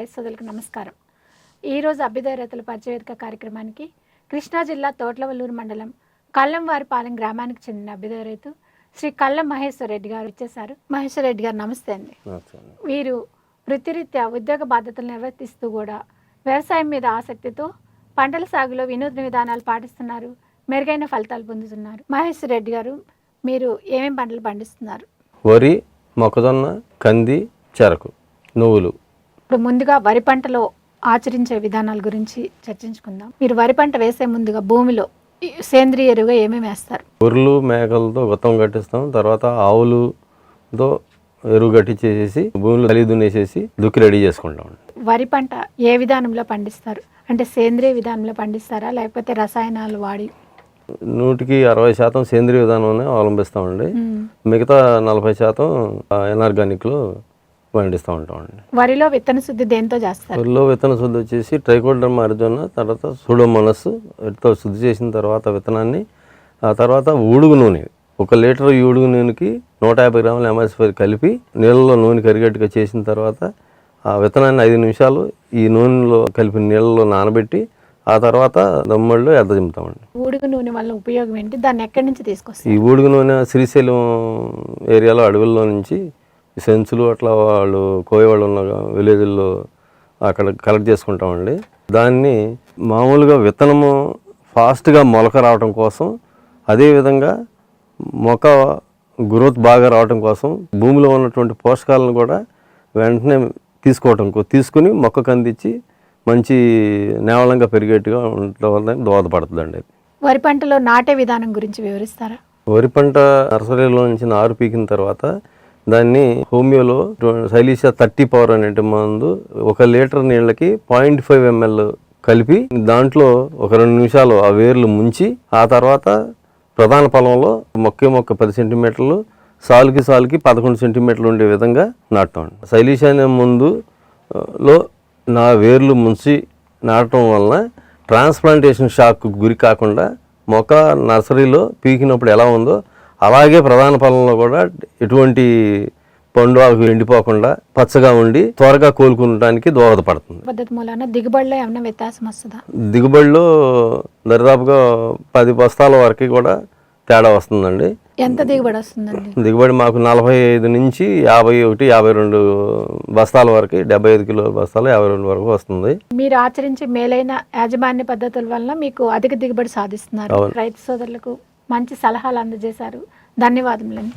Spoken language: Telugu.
రైతు సోదరులకు నమస్కారం. ఈరోజు అభ్యుదయ రైతుల పరిచయవేదిక కార్యక్రమానికి కృష్ణా జిల్లా తోట్లవల్లూరు మండలం కల్లంవారిపాలెం గ్రామానికి చెందిన అభ్యుదయ రైతు శ్రీ కల్లం మహేశ్వర రెడ్డి గారు వచ్చేసారు మహేశ్వర రెడ్డి గారు నమస్తే అండి. వీరు వృత్తిరీత్యా ఉద్యోగ బాధ్యతలు నిర్వర్తిస్తూ కూడా వ్యవసాయం మీద ఆసక్తితో పంటల సాగులో వినూత్న విధానాలు పాటిస్తున్నారు మెరుగైన ఫలితాలు పొందుతున్నారు. మహేశ్వర రెడ్డి గారు మీరు ఏమేం పంటలు పండిస్తున్నారు? వరి మొక్కజొన్న కంది చెరకు నువ్వులు. ఇప్పుడు ముందుగా వరి పంటలో ఆచరించే విధానాల గురించి చర్చించుకుందాం. మీరు వరి పంట వేసే ముందుగా భూమిలో సేంద్రియ ఎరువుగా ఏమేమి వేస్తారు? గొర్రెలు మేకలతో గొత్తం కట్టిస్తాం. తర్వాత ఆవులుతో ఎరువు కట్టించేసేసి భూమిలో తల్లి దున్నేసేసి దుక్కి రెడీ చేసుకుంటాం. వరి పంట ఏ విధానంలో పండిస్తారు? అంటే సేంద్రియ విధానంలో పండిస్తారా? లేకపోతే రసాయనాలు వాడి నూటికి అరవై శాతం సేంద్రియ విధానాన్ని అవలంబిస్తామండి. మిగతా నలభై శాతం ఎన్ఆర్గానిక్లో పండిస్తూ ఉంటామండి వరిలో విత్తన శుద్ధి దేంతో చేస్తారు? వరిలో విత్తన శుద్ధి వచ్చేసి ట్రైకోడర్మ అర్జున తర్వాత సూడోమోనస్ వీటితో శుద్ధి చేసిన తర్వాత విత్తనాన్ని ఆ తర్వాత ఊడుగు నూనె. ఒక లీటర్ ఈ ఊడుగు నూనెకి నూట యాభై గ్రాముల ఎంఎస్పై కలిపి నీళ్ళలో నూనె కరిగట్టుగా చేసిన తర్వాత ఆ విత్తనాన్ని ఐదు నిమిషాలు ఈ నూనెలో కలిపి నీళ్ళలో నానబెట్టి ఆ తర్వాత దమ్మల్లో ఎద్దజిమ్ముతామండి ఊడుగు నూనె వల్ల ఉపయోగం ఏంటి? దాన్ని ఎక్కడి నుంచి తీసుకొస్తారు? ఈ ఊడుగు నూనె శ్రీశైలం ఏరియాలో అడవుల్లో నుంచి సెంచులు అట్లా వాళ్ళు కోయవాళ్ళు ఉన్న విలేజ్ల్లో అక్కడ కలెక్ట్ చేసుకుంటామండి. దాన్ని మామూలుగా విత్తనము ఫాస్ట్గా మొలక రావడం కోసం అదేవిధంగా మొక్క గ్రోత్ బాగా రావడం కోసం భూమిలో ఉన్నటువంటి పోషకాలను కూడా వెంటనే తీసుకోవటం తీసుకుని మొక్కకు అందించి మంచి నేవలంగా పెరిగేట్టుగా ఉండటం వల్ల దోహదపడుతుందండి వరి పంటలో నాటే విధానం గురించి వివరిస్తారా? వరి పంట నర్సరీలో నుంచి నారు పీకిన తర్వాత దాన్ని హోమియోలో శైలీష థర్టీ పవర్ అనే మందు ఒక లీటర్ నీళ్ళకి పాయింట్ ఫైవ్ ఎంఎల్ కలిపి దాంట్లో ఒక రెండు నిమిషాలు ఆ వేర్లు ముంచి ఆ తర్వాత ప్రధాన పొలంలో మొక్కే మొక్క పది సెంటీమీటర్లు సాలుకి సాలుకి పదకొండు సెంటీమీటర్లు ఉండే విధంగా నాటండి. శైలీష అనే ముందులో నా వేర్లు ముంచి నాటడం వలన ట్రాన్స్ప్లాంటేషన్ షాక్ గురి కాకుండా మొక్క నర్సరీలో పీకినప్పుడు ఎలా ఉందో అలాగే ప్రధాన పొలంలో కూడా ఎటువంటి పండు ఆకు ఎండిపోకుండా పచ్చగా ఉండి త్వరగా కోలుకునడానికి దోహదపడుతుంది. పద్ధతి మూలాన దిగుబడిలో ఏమైనా వ్యత్యాసం వస్తుందా? దిగుబడిలో దరిదాపుగా పది బస్తాల వరకు కూడా తేడా వస్తుందండి. ఎంత దిగుబడి వస్తుందండి? దిగుబడి మాకు నలభై ఐదు నుంచి యాభై ఒకటి యాభై రెండు బస్తాల వరకు డెబ్బై ఐదు కిలో బస్తాలు యాభై రెండు వరకు వస్తుంది. మీరు ఆచరించే మేలైన యాజమాన్య పద్ధతుల వల్ల మీకు అధిక దిగుబడి సాధిస్తున్నారు. రైతు సోదరులకు. మంచి సలహాలు అందజేశారు. ధన్యవాదములండి.